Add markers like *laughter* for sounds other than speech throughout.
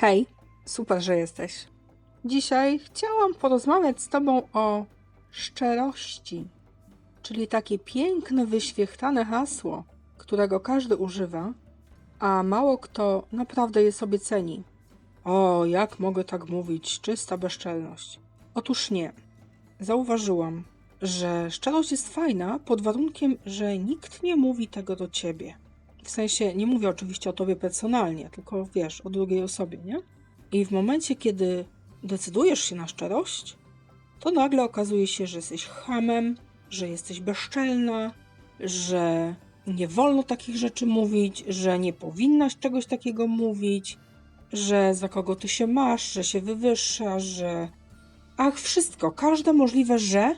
Hej, super, że jesteś. Dzisiaj chciałam porozmawiać z Tobą o szczerości, czyli takie piękne, wyświechtane hasło, którego każdy używa, a mało kto naprawdę je sobie ceni. O, jak mogę tak mówić, czysta bezczelność. Otóż nie. Zauważyłam, że szczerość jest fajna pod warunkiem, że nikt nie mówi tego do ciebie. W sensie, nie mówię oczywiście o tobie personalnie, tylko wiesz, o drugiej osobie, nie? I w momencie, kiedy decydujesz się na szczerość, to nagle okazuje się, że jesteś hamem, że jesteś bezczelna, że nie wolno takich rzeczy mówić, że nie powinnaś czegoś takiego mówić, że za kogo ty się masz, że się wywyższasz, że. Ach, wszystko, każde możliwe, że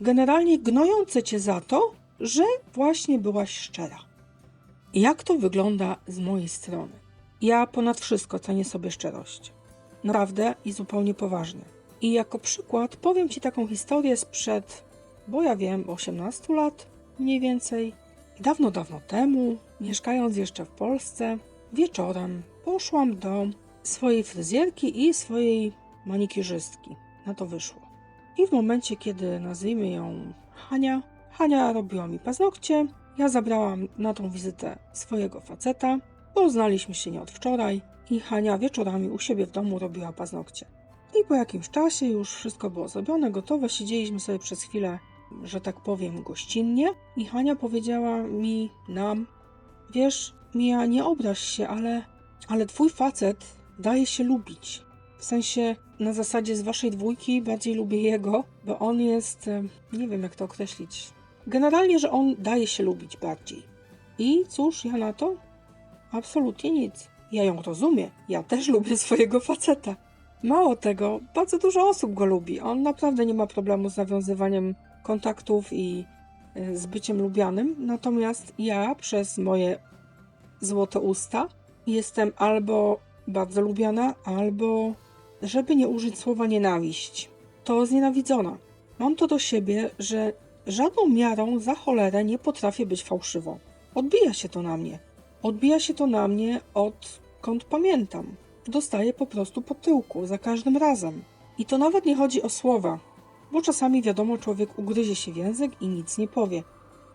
generalnie gnojące cię za to, że właśnie byłaś szczera. Jak to wygląda z mojej strony? Ja ponad wszystko cenię sobie szczerość. Naprawdę i zupełnie poważnie. I jako przykład powiem Ci taką historię sprzed, bo ja wiem, 18 lat mniej więcej. Dawno, dawno temu, mieszkając jeszcze w Polsce, wieczorem poszłam do swojej fryzjerki i swojej manikirzystki. Na to wyszło. I w momencie, kiedy nazwijmy ją Hania, Hania robiła mi paznokcie, ja zabrałam na tą wizytę swojego faceta, bo znaliśmy się nie od wczoraj i Hania wieczorami u siebie w domu robiła paznokcie. I po jakimś czasie już wszystko było zrobione, gotowe, siedzieliśmy sobie przez chwilę, że tak powiem, gościnnie i Hania powiedziała mi, nam, wiesz, Mija, nie obraź się, ale, ale twój facet daje się lubić. W sensie, na zasadzie z waszej dwójki bardziej lubię jego, bo on jest, nie wiem jak to określić, generalnie, że on daje się lubić bardziej. I cóż, ja na to? Absolutnie nic. Ja ją rozumiem. Ja też *laughs* lubię swojego faceta. Mało tego, bardzo dużo osób go lubi. On naprawdę nie ma problemu z nawiązywaniem kontaktów i y, z byciem lubianym. Natomiast ja przez moje złote usta jestem albo bardzo lubiana, albo, żeby nie użyć słowa nienawiść, to znienawidzona. Mam to do siebie, że żadną miarą za cholerę nie potrafię być fałszywą. Odbija się to na mnie. Odbija się to na mnie odkąd pamiętam. Dostaję po prostu po tyłku za każdym razem. I to nawet nie chodzi o słowa, bo czasami wiadomo, człowiek ugryzie się w język i nic nie powie.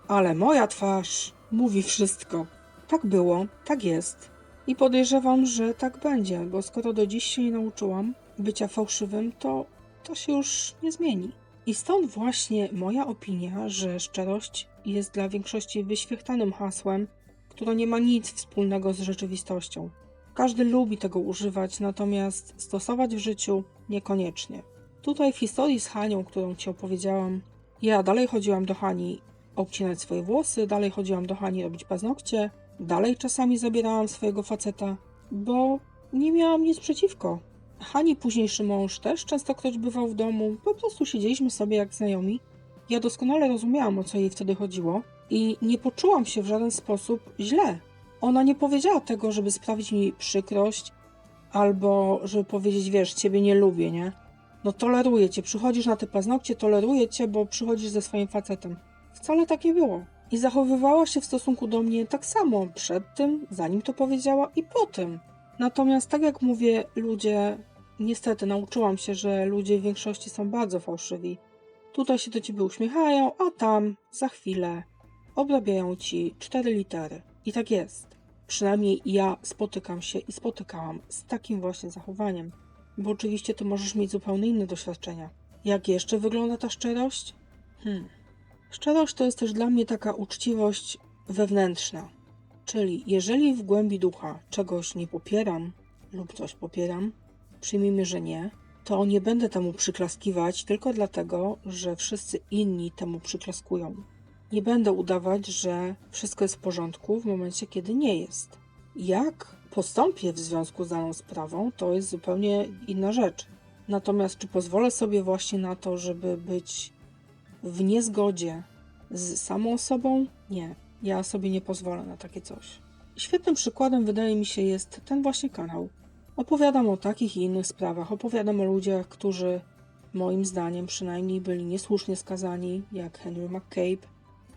Ale moja twarz mówi wszystko. Tak było, tak jest. I podejrzewam, że tak będzie, bo skoro do dziś się nie nauczyłam bycia fałszywym, to to się już nie zmieni. I stąd właśnie moja opinia, że szczerość jest dla większości wyświechtanym hasłem, które nie ma nic wspólnego z rzeczywistością. Każdy lubi tego używać, natomiast stosować w życiu niekoniecznie. Tutaj w historii z Hanią, którą ci opowiedziałam, ja dalej chodziłam do Hani obcinać swoje włosy, dalej chodziłam do Hani robić paznokcie, dalej czasami zabierałam swojego faceta, bo nie miałam nic przeciwko. Hani późniejszy mąż też częstokroć bywał w domu, po prostu siedzieliśmy sobie jak znajomi. Ja doskonale rozumiałam, o co jej wtedy chodziło i nie poczułam się w żaden sposób źle. Ona nie powiedziała tego, żeby sprawić mi przykrość, albo żeby powiedzieć, wiesz, ciebie nie lubię, nie? No toleruję cię, przychodzisz na te paznokcie, toleruję cię, bo przychodzisz ze swoim facetem. Wcale tak nie było. I zachowywała się w stosunku do mnie tak samo przed tym, zanim to powiedziała i po tym. Natomiast tak jak mówię, ludzie, niestety nauczyłam się, że ludzie w większości są bardzo fałszywi. Tutaj się do ciebie uśmiechają, a tam za chwilę obrabiają ci cztery litery. I tak jest. Przynajmniej ja spotykam się i spotykałam z takim właśnie zachowaniem. Bo oczywiście ty możesz mieć zupełnie inne doświadczenia. Jak jeszcze wygląda ta szczerość? Hmm. Szczerość to jest też dla mnie taka uczciwość wewnętrzna. Czyli jeżeli w głębi ducha czegoś nie popieram lub coś popieram, przyjmijmy, że nie, to nie będę temu przyklaskiwać tylko dlatego, że wszyscy inni temu przyklaskują. Nie będę udawać, że wszystko jest w porządku w momencie, kiedy nie jest. Jak postąpię w związku z daną sprawą, to jest zupełnie inna rzecz. Natomiast czy pozwolę sobie właśnie na to, żeby być w niezgodzie z samą sobą? Nie, ja sobie nie pozwolę na takie coś. Świetnym przykładem wydaje mi się jest ten właśnie kanał. Opowiadam o takich i innych sprawach, opowiadam o ludziach, którzy moim zdaniem przynajmniej byli niesłusznie skazani, jak Henry McCabe,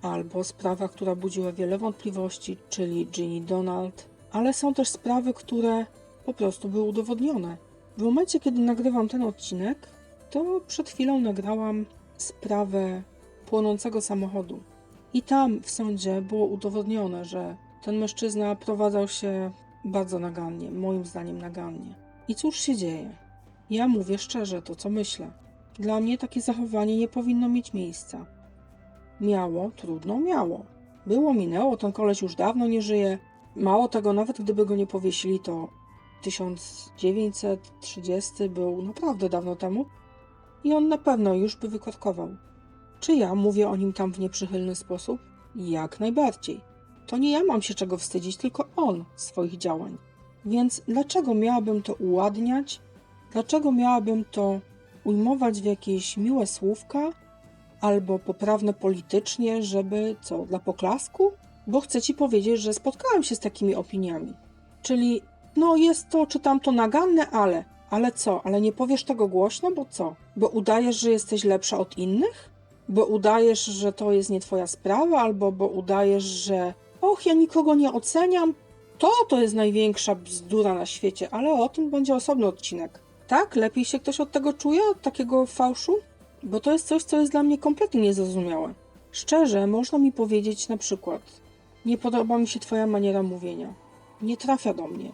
albo sprawa, która budziła wiele wątpliwości, czyli Ginny Donald, ale są też sprawy, które po prostu były udowodnione. W momencie, kiedy nagrywam ten odcinek, to przed chwilą nagrałam sprawę płonącego samochodu. I tam w sądzie było udowodnione, że ten mężczyzna prowadzał się bardzo nagannie, moim zdaniem nagannie. I cóż się dzieje? Ja mówię szczerze to, co myślę. Dla mnie takie zachowanie nie powinno mieć miejsca. Miało, trudno, miało. Było, minęło, ten koleś już dawno nie żyje. Mało tego, nawet gdyby go nie powiesili, to 1930 był naprawdę dawno temu i on na pewno już by wykorkował. Czy ja mówię o nim tam w nieprzychylny sposób? Jak najbardziej. To nie ja mam się czego wstydzić, tylko on swoich działań. Więc dlaczego miałabym to uładniać? Dlaczego miałabym to ujmować w jakieś miłe słówka albo poprawne politycznie, żeby co, dla poklasku? Bo chcę ci powiedzieć, że spotkałem się z takimi opiniami. Czyli, no jest to czy tamto naganne, ale. Ale co? Ale nie powiesz tego głośno, bo co? Bo udajesz, że jesteś lepsza od innych? Bo udajesz, że to jest nie twoja sprawa, albo bo udajesz, że och, ja nikogo nie oceniam. To to jest największa bzdura na świecie, ale o tym będzie osobny odcinek. Tak? Lepiej się ktoś od tego czuje, od takiego fałszu? Bo to jest coś, co jest dla mnie kompletnie niezrozumiałe. Szczerze, można mi powiedzieć na przykład: Nie podoba mi się Twoja maniera mówienia. Nie trafia do mnie.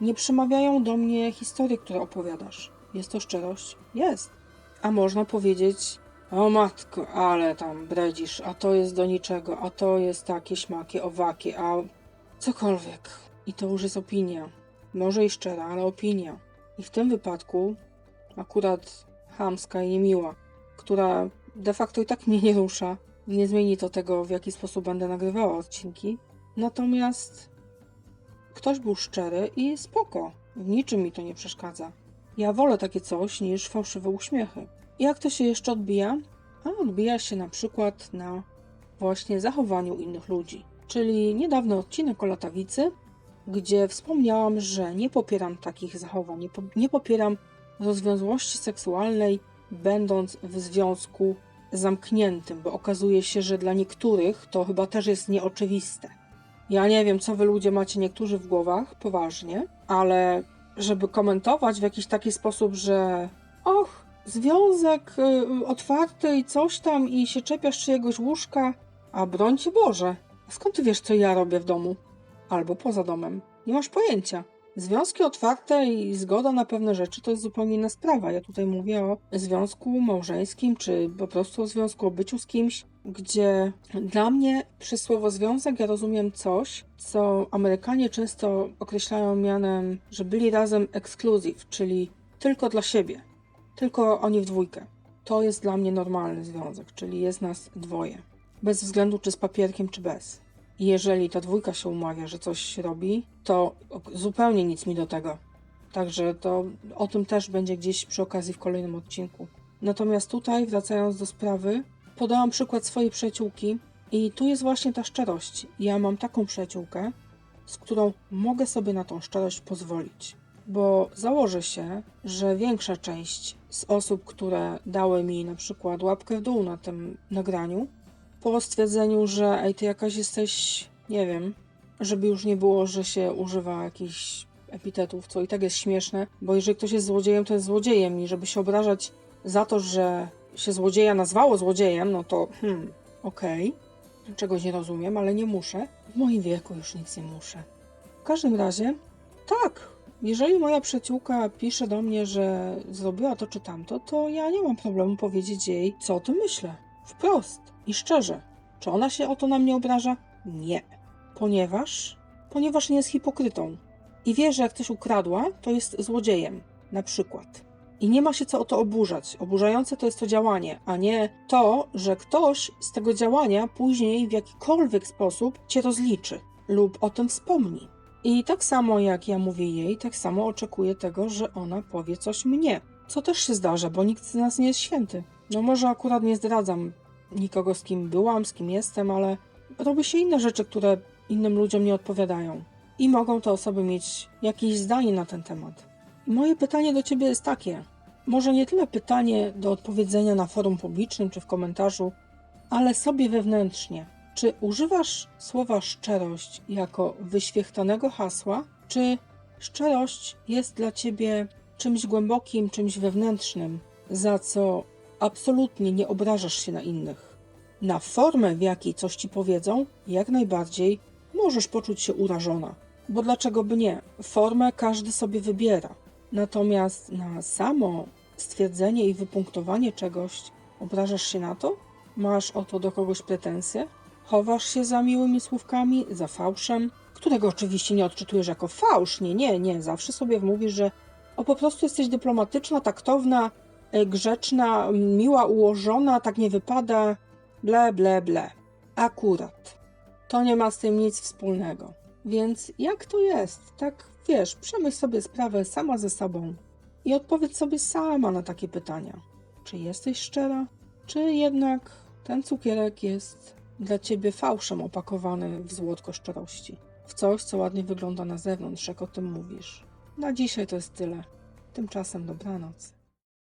Nie przemawiają do mnie historie, które opowiadasz. Jest to szczerość? Jest. A można powiedzieć: O matko, ale tam bredzisz, a to jest do niczego, a to jest takie śmakie, owakie, a cokolwiek. I to już jest opinia. Może i szczera, ale opinia. I w tym wypadku akurat chamska i niemiła, która de facto i tak mnie nie rusza. Nie zmieni to tego, w jaki sposób będę nagrywała odcinki. Natomiast ktoś był szczery i spoko. W niczym mi to nie przeszkadza. Ja wolę takie coś niż fałszywe uśmiechy. Jak to się jeszcze odbija? A odbija się na przykład na właśnie zachowaniu innych ludzi. Czyli niedawny odcinek o latawicy, gdzie wspomniałam, że nie popieram takich zachowań, nie, po, nie popieram rozwiązłości seksualnej, będąc w związku zamkniętym, bo okazuje się, że dla niektórych to chyba też jest nieoczywiste. Ja nie wiem, co wy ludzie macie niektórzy w głowach, poważnie, ale żeby komentować w jakiś taki sposób, że och, związek y, otwarty i coś tam i się czepiasz czyjegoś łóżka, a broń ci Boże, skąd ty wiesz, co ja robię w domu? Albo poza domem. Nie masz pojęcia. Związki otwarte i zgoda na pewne rzeczy to jest zupełnie inna sprawa. Ja tutaj mówię o związku małżeńskim, czy po prostu o związku o byciu z kimś, gdzie dla mnie przez słowo związek ja rozumiem coś, co Amerykanie często określają mianem, że byli razem exclusive, czyli tylko dla siebie. Tylko oni w dwójkę. To jest dla mnie normalny związek, czyli jest nas dwoje. Bez względu czy z papierkiem, czy bez. Jeżeli ta dwójka się umawia, że coś robi, to zupełnie nic mi do tego. Także to o tym też będzie gdzieś przy okazji w kolejnym odcinku. Natomiast tutaj, wracając do sprawy, podałam przykład swojej przyjaciółki i tu jest właśnie ta szczerość. Ja mam taką przyjaciółkę, z którą mogę sobie na tą szczerość pozwolić. Bo założę się, że większa część z osób, które dały mi na przykład łapkę w dół na tym nagraniu, po stwierdzeniu, że ej, ty jakaś jesteś, nie wiem, żeby już nie było, że się używa jakichś epitetów, co i tak jest śmieszne, bo jeżeli ktoś jest złodziejem, to jest złodziejem i żeby się obrażać za to, że się złodzieja nazwało złodziejem, no to hmm, okej, czegoś nie rozumiem, ale nie muszę. W moim wieku już nic nie muszę. W każdym razie, tak, jeżeli moja przyjaciółka pisze do mnie, że zrobiła to czy tamto, to ja nie mam problemu powiedzieć jej, co o tym myślę. Wprost i szczerze. Czy ona się o to na mnie obraża? Nie. Ponieważ? Ponieważ nie jest hipokrytą. I wie, że jak coś ukradła, to jest złodziejem. Na przykład. I nie ma się co o to oburzać. Oburzające to jest to działanie, a nie to, że ktoś z tego działania później w jakikolwiek sposób cię rozliczy lub o tym wspomni. I tak samo jak ja mówię jej, tak samo oczekuję tego, że ona powie coś mnie. Co też się zdarza, bo nikt z nas nie jest święty. No może akurat nie zdradzam nikogo, z kim byłam, z kim jestem, ale robi się inne rzeczy, które innym ludziom nie odpowiadają. I mogą te osoby mieć jakieś zdanie na ten temat. Moje pytanie do ciebie jest takie. Może nie tyle pytanie do odpowiedzenia na forum publicznym czy w komentarzu, ale sobie wewnętrznie. Czy używasz słowa szczerość jako wyświechtanego hasła, czy Szczerość jest dla ciebie czymś głębokim, czymś wewnętrznym, za co absolutnie nie obrażasz się na innych. Na formę, w jakiej coś ci powiedzą, jak najbardziej możesz poczuć się urażona, bo dlaczego by nie? Formę każdy sobie wybiera. Natomiast na samo stwierdzenie i wypunktowanie czegoś obrażasz się na to? Masz o to do kogoś pretensje? Chowasz się za miłymi słówkami, za fałszem, którego oczywiście nie odczytujesz jako fałsz. Nie, nie, nie. Zawsze sobie mówisz, że o po prostu jesteś dyplomatyczna, taktowna, e, grzeczna, miła, ułożona, tak nie wypada, ble, ble, ble. Akurat. To nie ma z tym nic wspólnego. Więc jak to jest? Tak, wiesz, przemyśl sobie sprawę sama ze sobą i odpowiedz sobie sama na takie pytania. Czy jesteś szczera? Czy jednak ten cukierek jest dla ciebie fałszem opakowany w złotko szczerości? W coś, co ładnie wygląda na zewnątrz, jak o tym mówisz. Na dzisiaj to jest tyle. Tymczasem dobranoc.